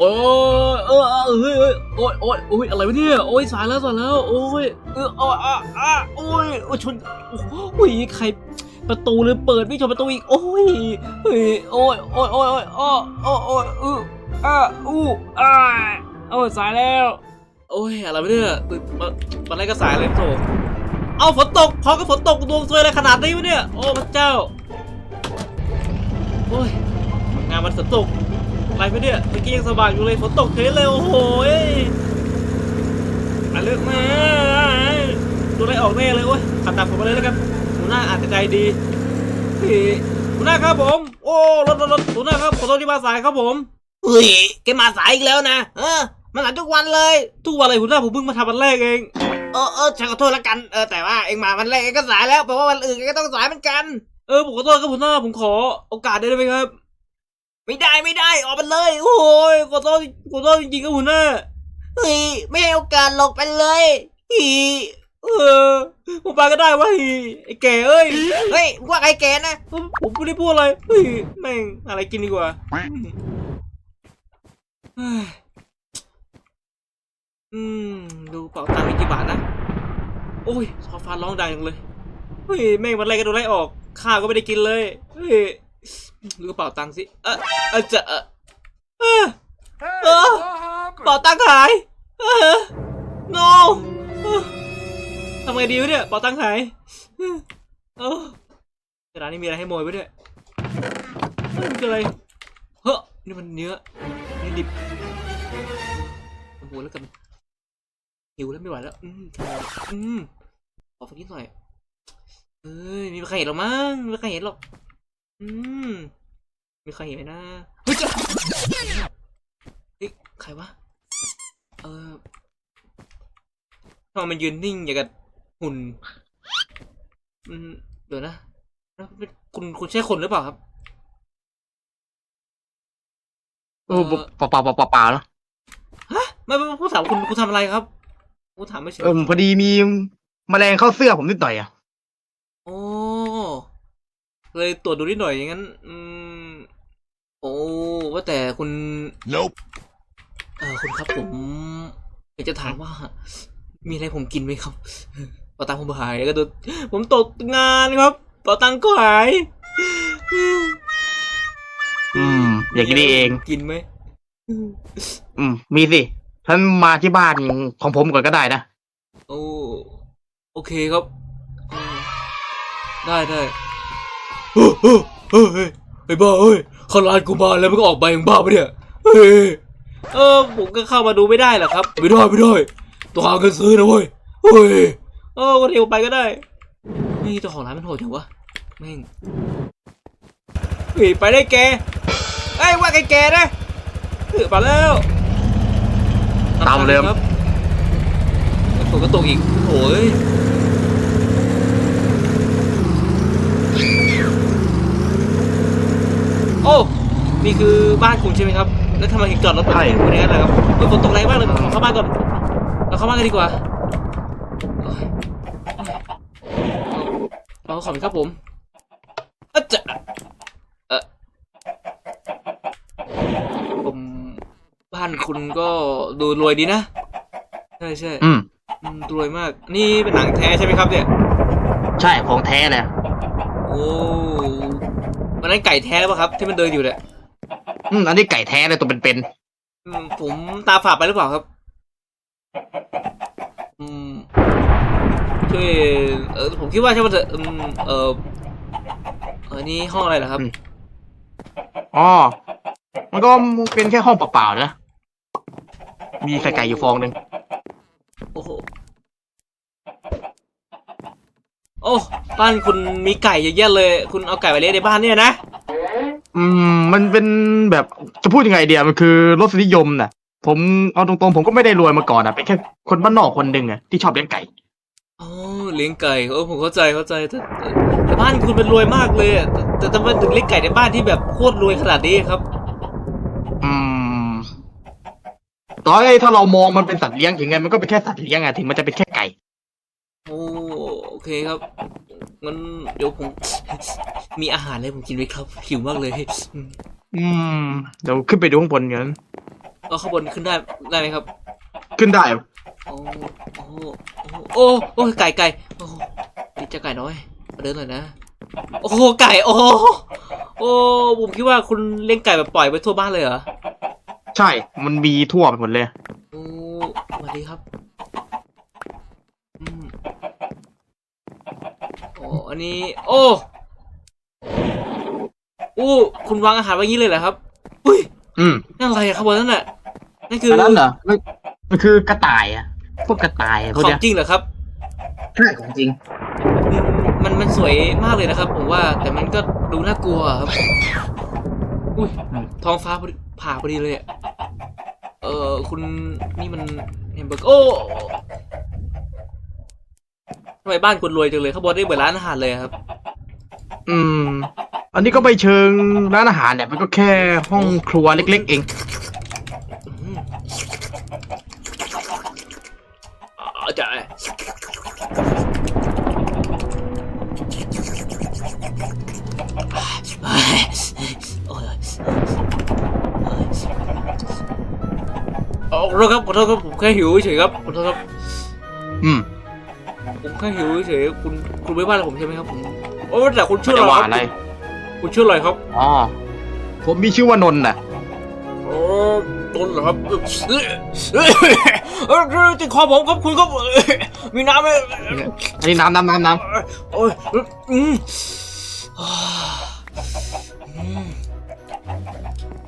โอ้ยเออเออเฮ้ยโอ้ยโอ้ยโอ้ยอะไรวะเนี่ยโอ้ยสายแล้วสายแล้วโอ้ยเอออะอะอะโอ้ยโอ้ยชนโอ้ยใครประตูเลยเปิดไม่ชนประตูอีกโอ้ยเฮ้ยโอ้ยโอ้ยโอ้ยโอ้ยอ้ออ้อโอ้ยอืออะอู้อะโอ้ยสายแล้ว โอ้ยอะไรวะเนี่ยตื่นมาตอนแรกก็สายเลยโถเอาฝนตกพอกับฝนตกดวงซวยอะไรขนาดนี้วะเนี่ยโอ้พระเจ้าโอ้ยงานมันฝนตก ไรไม่เนี่ยเมื่อกี้ยังสว่างอยู่เลยฝนตกเฉยเลยโอ้โหยมาเลือกมาดูอะไรออกแน่เลยโอ้ยขับตามผมมาเลยแล้วกันหัวหน้าอาจจะใจดีพี่หัวหน้าครับผม โอ้รถรถรถหัวหน้าครับขอโทษที่มาสายครับผมเฮ้ยแกมาสายอีกแล้วนะเออมาสายทุกวันเลย ทุกวันเลยหัวหน้าผมเพิ่งมาทำวันแรกเองเออเออฉันขอโทษแล้วกันเออแต่ว่าเองมาวันแรกเองก็สายแล้วแปลว่าวันอื่นเองก็ต้องสายเหมือนกันเออผมขอโทษครับหัวหน้าผมขอโอกาสได้ไหมครับ ไม่ได้ไม่ได้ออกไปเลย โอ้ยขอโทษขอโทษจริงๆครับหัวหน้าเฮ้ยไม่ให้โอกาสหลอกไปเลยฮีเออผมไปก็ได้วะฮีไอ้แกเอ้ยเฮ้ยว่าไอ้แกนะผมผมไม่ได้พูดอะไรเฮ้ยแม่งอะไรกินดีกว่าเฮ้ยอืมดูเป๋าตังค์มีกี่บาทนะโอ้ยซอฟ้าร้องดังเลยเฮ้ยแม่งวันแรกก็โดนไล่ออกข้าวก็ไม่ได้กินเลยเฮ้ย ดูกระเป๋าตังค์สิ เออเออจะเออเออ Hey, Oh. what กระ happened? เป๋าตังค์หาย เออ no เออทำไงดีวะเนี่ยกระเป๋าตังค์หายเออเออร้านนี้มีอะไรให้โมยไว้ด้วยเฮ้ยมันคืออะไร เฮ้ยนี่มันเนื้อเนื้อดิบโอ้โหแล้วกันหิวแล้วไม่ไหวแล้ว อืมอืมขอสักนิดหน่อยเอ้ยไมมีใครเห็นหรอกมั้งไม่มีใครเห็นหรอก อืม มีใครเห็นไหมนะเฮ้ยเจ้าเฮ้ยใครวะ เออทำไมมันยืนนิ่งอย่างกับหุ่น อืม เดี๋ยวนะแล้วเป็นคุณคุณใช่คนหรือเปล่าครับเออเปล่าเปล่าเปล่าเปล่าเปล่าเนอะฮะ ไม่ไม่ผู้ถามคุณคุณทำอะไรครับคุณถามไม่เฉยเออพอดีมีแมลงเข้าเสื้อผมนิดหน่อยอะ โอ้ เลยตรวจดูนิดหน่อยอย่างนั้นอืมโอ้ว่าแต่คุณ Nope. เออคุณครับผมอยากจะถามว่า มีอะไรผมกินไหมครับเป๋าตังค์ผมหายแล้วก็โดนผมตกงานครับเป๋าตังค์ก็หายอืม อย่างนี้นี่เอง กินไหมอืม มีสิท่านมาที่บ้านของผมก่อนก็ได้นะโอ้โอเคครับอืมได้ได้ เฮ้ยเฮ้ยเฮ้ยเฮ้ยไอ้บ้าเฮ้ยเข้าร้านกูมาแล้วมันก็ออกไปมึงบ้าปะเนี่ยเฮ้ยเออผมก็เข้ามาดูไม่ได้เหรอครับ ไม่ได้ไม่ได้ต้องหาเงินซื้อนะเว้ยเฮ้ยเออวันเดียวไปก็ได้นี่เจ้าของร้านมันโหดจังวะแม่งเฮ้ยไปได้แกไอ้ยว่าไอ้แกนะเออไปแล้วตามเดิมครับฝนก็ตกอีกโอ้ย โอ้นี่คือบ้านคุณใช่ไหมครับ แล้วทำไมถึงจอดรถแบบนี้คุณอย่างนั้นล่ะครับเฮ้ยฝนตกแรงมากเลยขอเข้าบ้านก่อนเราเข้าบ้านกันดีกว่าโอ้ยเอาขอบคุณครับผมอะจะเออผมบ้านคุณก็ดูรวยดีนะ ใช่ใช่อืมอืม รวยมาก นี่เป็นหนังแท้ใช่ไหมครับเนี่ย ใช่ของแท้เลย โอ้ วันนั้นไก่แท้ป่ะครับ ที่มันเดินอยู่เนี่ยอืมอันนี้ไก่แท้เลยตัวเป็นอืมผมตาฝาดไปหรือเปล่าครับ อืมช่วยเออผมคิดว่าใช่ไหมนเถอะอืมเออเออนี่ห้องอะไรเหรอครับ ๆอ๋อมันก็เป็นแค่ห้องเปล่าๆนะ มีไข่ไก่อยู่ฟองหนึ่งโอ้โห โอ้ บ้านคุณมีไก่เยอะแยะเลย คุณเอาไก่ไปเลี้ยงในบ้านเนี่ยนะอืมมันเป็นแบบจะพูดยังไงเดียวมันคือรสนิยมน่ะ ผมเอาตรงๆผมก็ไม่ได้รวยมาก่อนอะเป็นแค่คนบ้านนอกคนหนึ่งอะที่ชอบเลี้ยงไก่อ๋อเลี้ยงไก่เออผมเข้าใจเข้าใจแต่แต่แต่บ้านคุณเป็นรวยมากเลยอะแต่แต่ทำไมถึงเลี้ยงไก่ในบ้านที่แบบโคตรรวยขนาดนี้ครับ อืมต่อให้ถ้าเรามองมันเป็นสัตว์เลี้ยงถึงไงมันก็เป็นแค่สัตว์เลี้ยงอะถึงมันจะเป็นแค่ไก่ โอ้โอเคครับงั้นเดี๋ยวผม มีอาหารอะไรผมกินไหมครับหิวมากเลยอืมอืมเดี๋ยวขึ้นไปดูข้างบนกันเอาข้างบนขึ้นได้ได้ไหมครับ ขึ้นได้ โอ้โอ้โอ้โอ้ไก่ไก่โอ้นี่เจะไก่น้อยมาเดินหน่อยนะโอ้โหไก่โอ้โหโอ้ผมคิดว่าคุณเลี้ยงไก่แบบปล่อยไปทั่วบ้านเลยเหรอใช่ มันมีทั่วไปหมดเลย โอ้สวัสดีครับอืมโอ้อันนี้ โอ้โอ้คุณวางอาหารไว้อย่างนี้เลยเหรอครับ อุ้ยอืมนั่นอะไรอะข้างบนนั่นน่ะนั่นคืออันนั้นเหรอมันมันคือกระต่ายอะพวกกระต่ายอะพขวกองเนี้ยจริงเหรอครับ ใช่ของจริง มันมันสวยมากเลยนะครับ ผมว่าแต่มันก็ดูน่ากลัวอะครับ อุ้ยอืมท้องฟ้าพอดีผ่าพอดีเลยอะเออคุณนี่มันแฮมเบอร์เกอร์โอ้ ทำไมบ้านคุณรวยจังเลยข้างบนได้เหมือนร้านอาหารเลยอะครับอืม อันนี้ก็ไม่เชิงร้านอาหารเนี่ยมันก็แค่ห้องครัวเล็ก ๆ เอง อืมอ๋อจ่ายโอ้ยขอโทษครับขอโทษครับผมแค่หิวเฉยๆครับขอโทษครับอืม ผมแค่หิวเฉยๆคุณคุณไม่ว่าอะไรผมใช่ไหมครับผมโอ้แต่คุณชื่อจะอะไรว่าคอะไรรับคุณชื่ออะไรครับอ๋อผมมีชื่อว่านนท์น่ะโอ้ตนเหรอครับเอ้ยเอ้ยเอ้ยติดคอผมครับคุณครับเอ้ยมีน้ำไหมอันนี้น้ำน้ำน้ำน้โอ้ยอืมอืม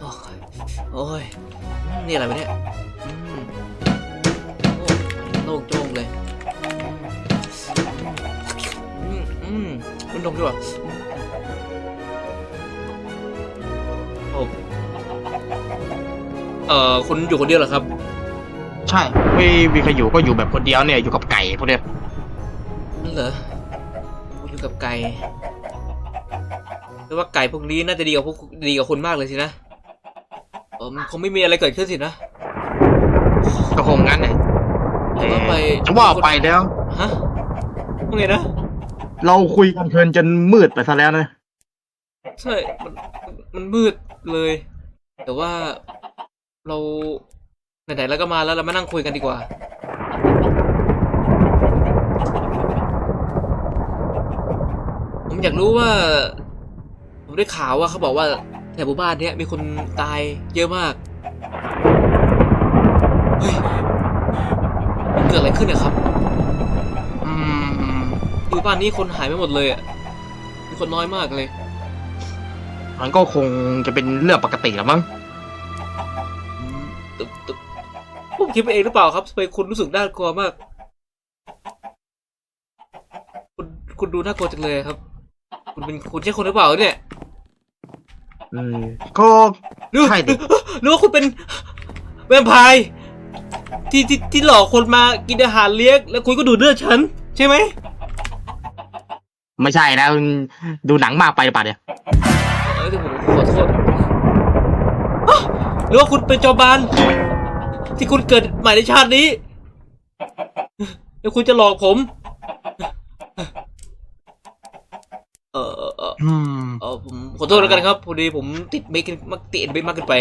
โอ้ยโอ้ยนี่อะไรวะเนี่ย ดมดีกว่าโอ้เอ่อคุณอยู่คนเดียวเหรอครับำใช่ ไม่มีใครอยู่ก็อยู่แบบคนเดียวเนี่ยอยู่กับไก่พวกเนี้ยนั่นเหรอกูอยู่กับไก่แปลว่าไก่พวกนี้น่าจะดีกว่าพวกดีกว่าคุณมากเลยสินะเออมันคงไม่มีอะไรเกิดขึ้นสินะก็คงงั้นแหละแต่ว่าไปจะว่าไปแล้ว ฮะว่าไงนะ เราคุยกันเพลินจนมืดไปซะแล้วนะ ใช่มันมันมืดเลย แต่ว่าเราไหนๆแล้วก็มาแล้วเรามานั่งคุยกันดีกว่า ผมอยากรู้ว่า ผมได้ข่าวว่าเขาบอกว่าแถวหมู่บ้านเนี้ยมีคนตายเยอะมาก เฮ้ยมันเกิดอะไรขึ้นเนี่ยครับ หมู่บ้านนี้คนหายไปหมดเลยอะมีคนน้อยมากเลย มันก็คงจะเป็นเรื่องปกติแล้วมั้งอืมตึบตึบผมคิดไปเองหรือเปล่าครับทำไมคุณรู้สึกน่ากลัวมาก คุณคุณดูน่ากลัวจังเลยครับ คุณเป็นคุณใช่คนหรือเปล่าเนี่ยอืมก็หรือใช่ดิหรือว่าคุณเป็นแวมไพร์ที่ที่ที่หลอกคนมากินอาหารเลี้ยงแล้วคุณก็ดูดเลือดฉัน ใช่ไหม ไม่ใช่นะมันดูหนังมากไปหรือเปล่าเนี่ยเออเดี๋ยวผมขอโทษฮะหรือว่าคุณเป็นจอมบานที่คุณเกิดใหม่ในชาตินี้ แล้วคุณจะหลอกผม เออเออเอออืมเออผมขอโทษแล้วกันครับพอดีผมติดเบคมากติดเบคมากเกินไป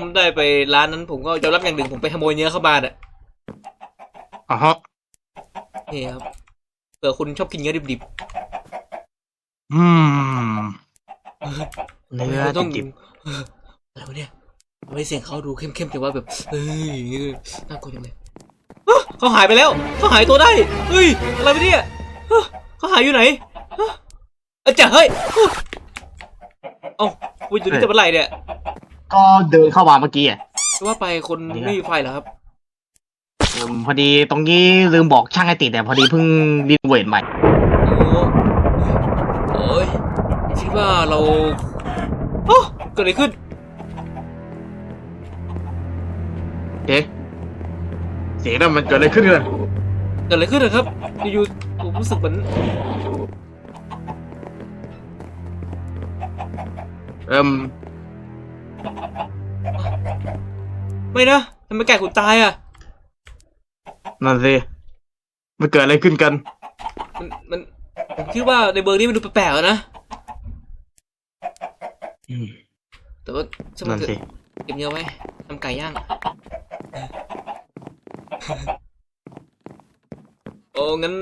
ผมได้ไปร้านนั้นผมก็ยอมรับอย่างหนึ่งผมไปขโมยเนื้อเข้ามาน่ะอ๋อฮะนี่ครับเผื่อคุณชอบกินเนื้อดิบอืมๆเนื้อราต้องดิบเอออะไรวะเนี่ยทำไมเสียงเขาดูเข้มๆแต่ว่าแบบเฮ้ยอย่างงี้น่ากลัวจังเลยเอ้อเขาหายไปแล้วเขาหายตัวได้เฮ้ยอะไรวะเนี่ยเอ้อเขาหายอยู่ไหนเอ้ออาจารย์เฮ้ยเอ้อเอ้าคุณอยู่นี่จะเป็นไรเนี่ยๆก็เดินเข้ามาเมื่อกี้อะ จะว่าไปคนไม่มีไฟเหรอครับเอิ่ มพอดีตรงนี้ลืมบอกช่างให้ติดแต่พอดีเพิ่งรีโนเวทใหม่โอ้โอ้ยคิดว่าเราโอ้เกิดอะไรขึ้นเอ๊ะเสียงนั้นมันเกิดอะไรขึ้นกันเกิดอะไรขึ้นนะครับอยู่ๆผมรู้สึกเหมือนเอิ่มไม่นะทำไมไก่คุณตายอะ นั่นสิมันเกิดอะไรขึ้นกัน มันมันผมคิดว่าในเบอร์นี้มันดูแปลกๆอะนะ อืมแต่ว่าช่างมันั่นนเถสิอะเก็บเนื้อไว้ทำไก่ย่าง โอ้งั้น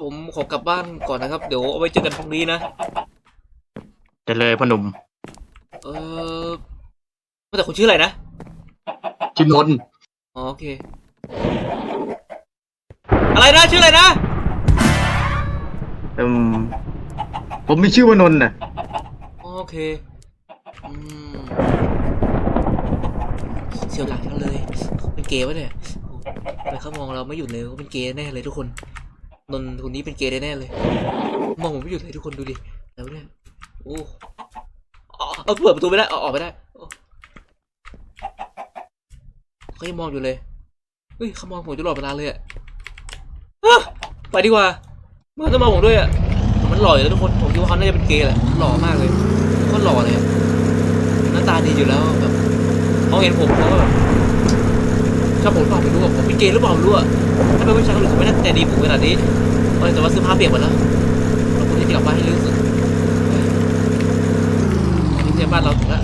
ผมขอกลับบ้านก่อนนะครับ เดี๋ยวเอาไว้เจอกันพรุ่งนี้นะ แต่เลยพ่อหนุ่มเออว่าแต่คุณชื่ออะไรนะชื่อนนท์อ๋อโอเค อะไรนะชื่ออะไรนะอืมผมมีชื่อว่านนท์น่ะอ๋อโอเคอืมเสียวหลังจังเลยเขาเป็นเกย์ปะเนี่ยโอ้ทำไมเขามองเราไม่หยุดเลยเขาเป็นเกย์แน่เลยทุกคน นนท์คนนี้เป็นเกย์แน่ๆเลย มองผมไม่หยุดเลยทุกคนดูดิแล้วะเนี่ยโอ้อ๋อเอาเปิดประตูไม่ได้เอาออกไม่ได้โอ้เขายังมองอยู่เลยเฮ้ยเขามองผมตลอดเวลาเลยอะอะ ไปดีกว่ามันต้องมองผมด้วยอะมันหล่ออยู่แล้วทุกคนผมคิดว่าเขาน่าจะเป็นเกย์แหละหล่อมากเลยก็หล่อเลยหน้าตาดีอยู่แล้วแบบเขาเห็นผมเขาก็แบบชอบผมหรือเปล่าไม่รู้ผมเป็นเกย์หรือเปล่าไม่รู้อะถ้าเป็นผู้ชายคนอื่นเขาไม่น่าใจดีผมขนาดนี้เออแต่ว่าเสื้อผ้าเปียกหมดแล้วเราควรที่จะกลับบ้านให้เร็วสุดนี่เที่บ้านเราถึงแล้ว